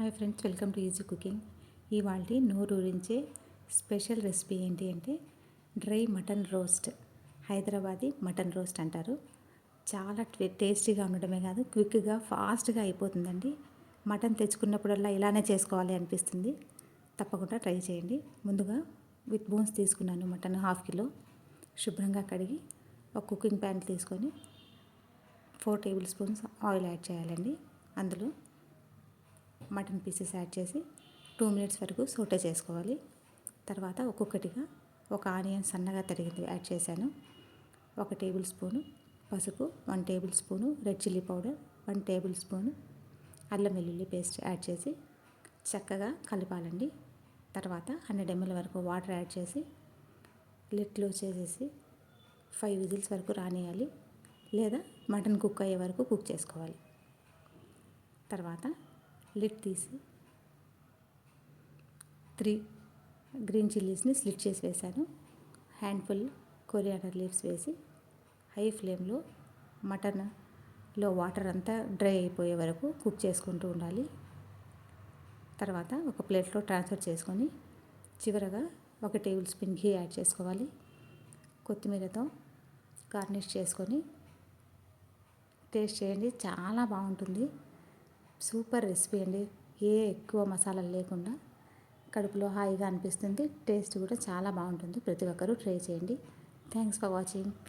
Hi friends welcome to easy cooking. ఇవాళ నోరు ఊరించే స్పెషల్ రెసిపీ ఏంటి అంటే dry mutton roast. Hyderabadi mutton roast అంటారు. చాలా టేస్టీగా ఉండడమే కాదు క్విక్గా ఫాస్ట్గా అయిపోతుందండి. మటన్ తెచ్చుకున్నప్పుడల్లా ఇలానే చేసుకోవాలి అనిపిస్తుంది. తప్పకుండా ట్రై చేయండి. ముందుగా విత్ బోన్స్ తీసుకున్నాను మటన్ హాఫ్ కిలో. శుభ్రంగా కడిగి ఒక కుకింగ్ ప్యాన్ తీసుకొని four tablespoons oil add చేయాలండి. అందులో మటన్ పీసెస్ యాడ్ చేసి టూ మినిట్స్ వరకు సోటే చేసుకోవాలి. తర్వాత ఒక్కొక్కటిగా ఒక ఆనియన్ సన్నగా తరిగింది యాడ్ చేశాను. ఒక టేబుల్ స్పూను పసుపు one tablespoon red chilli powder one tablespoon అల్లం వెల్లుల్లి పేస్ట్ యాడ్ చేసి చక్కగా కలపాలండి. తర్వాత హండ్రెడ్ ఎంఎల్ వరకు వాటర్ యాడ్ చేసి లిడ్ క్లోజ్ చేసేసి ఫైవ్ విజిల్స్ వరకు రానియాలి. లేదా మటన్ కుక్ అయ్యే వరకు కుక్ చేసుకోవాలి. తర్వాత లిడ్ తీసి త్రీ గ్రీన్ చిల్లీస్ని స్లిట్ చేసి వేశాను. హ్యాండ్ఫుల్ కొరియాడర్ లీవ్స్ వేసి హై ఫ్లేమ్లో మటన్లో వాటర్ అంతా డ్రై అయిపోయే వరకు కుక్ చేసుకుంటూ ఉండాలి. తర్వాత ఒక ప్లేట్లో ట్రాన్స్ఫర్ చేసుకొని చివరగా ఒక టేబుల్ స్పూన్ ఘీ యాడ్ చేసుకోవాలి. కొత్తిమీరతో గార్నిష్ చేసుకొని టేస్ట్ చేయండి. చాలా బాగుంటుంది. సూపర్ రెసిపీ అండి. ఏ ఎక్కువ మసాలాలు లేకుండా కడుపులో హాయిగా అనిపిస్తుంది. టేస్ట్ కూడా చాలా బాగుంటుంది. ప్రతి ఒక్కరూ ట్రై చేయండి. Thanks for watching.